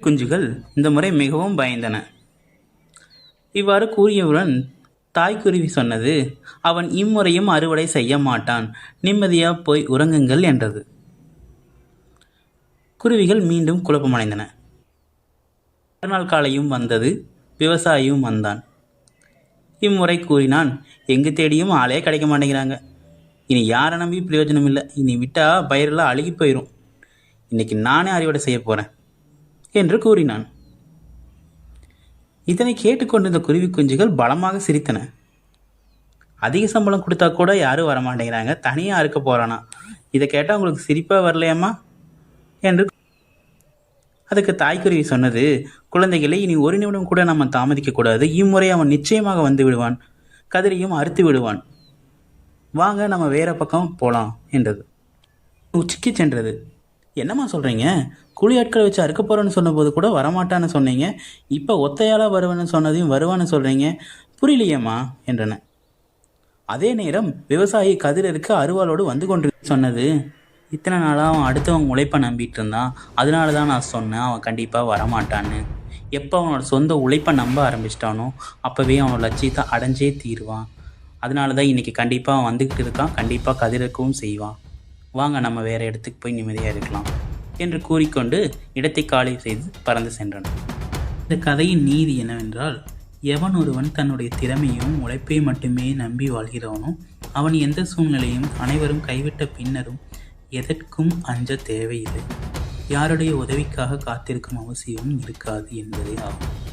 குஞ்சுகள் இந்த முறை மிகவும் பயந்தன. இவ்வாறு கூறியவுடன் தாய்க்குருவி சொன்னது அவன் இம்முறையும் அறுவடை செய்ய மாட்டான். நிம்மதியாக போய் உறங்குங்கள் என்றது. குருவிகள் மீண்டும் குழப்பமடைந்தன. மறுநாள் காலையும் வந்தது விவசாயியும் வந்தான். இம்முறை கூறினான் எங்கு தேடியும் ஆளே கிடைக்க மாட்டேங்கிறாங்க. இனி யாரை நம்பி பிரயோஜனம் இல்லை இனி விட்டால் பயிரெல்லாம் அழுகி போயிடும் இன்றைக்கி நானே அறுவடை செய்ய போகிறேன் என்று கூறினான். இதனை கேட்டுக்கொண்டிருந்த குருவி குஞ்சுகள் பலமாக சிரித்தன. அதிக சம்பளம் கொடுத்தா கூட யாரும் வர மாட்டேங்கிறாங்க தனியாக இருக்க போகிறானா இதை கேட்டால் உங்களுக்கு சிரிப்பாக வரலையாம்மா? என்று அதுக்கு தாய்க்குருவி சொன்னது குழந்தைகளை இனி ஒரு நிமிடம் கூட நம்ம தாமதிக்கக்கூடாது இம்முறை அவன் நிச்சயமாக வந்து விடுவான். கதிரையும் அறுத்து விடுவான். வாங்க நம்ம வேற பக்கம் போகலாம் என்றது. உச்சிக்கு சென்றது. என்னம்மா சொல்கிறீங்க கூலி ஆட்களை வச்சு அறுக்க போகிறேன்னு சொன்னபோது கூட வரமாட்டான்னு சொன்னீங்க. இப்போ ஒத்தையாளாக வருவேன்னு சொன்னதையும் வருவான்னு சொல்கிறீங்க புரியலையேம்மா? என்றன. அதே நேரம் விவசாயி கதிரருக்கு அருவாளோடு வந்து கொண்டு சொன்னது. இத்தனை நாளாக அவன் அடுத்தவன் உழைப்பை நம்பிட்டு இருந்தான். அதனால தான் நான் சொன்னேன் அவன் கண்டிப்பாக வரமாட்டான்னு. எப்போ அவனோட சொந்த உழைப்பை நம்ப ஆரம்பிச்சிட்டானோ அப்போவே அவனோட லட்சியத்தை அடைஞ்சே தீருவான். அதனால தான் இன்னைக்கு கண்டிப்பாக அவன் வந்துக்கிட்டு இருக்கான். கண்டிப்பாக கதிரக்கவும் செய்வான். வாங்க நம்ம வேற இடத்துக்கு போய் நிம்மதியாக இருக்கலாம் என்று கூறிக்கொண்டு இடத்தை காலி செய்து பறந்து சென்றன இந்த கதையின் நீதி என்னவென்றால் எவன் ஒருவன் தன்னுடைய திறமையும் உழைப்பையும் மட்டுமே நம்பி வாழ்கிறானோ அவன் எந்த சூழ்நிலையும் அனைவரும் கைவிட்ட பின்னரும் எதற்கும் அஞ்ச தேவையில்லை. யாருடைய உதவிக்காக காத்திருக்கும் அவசியமும் இருக்காது என்பதே ஆகும்.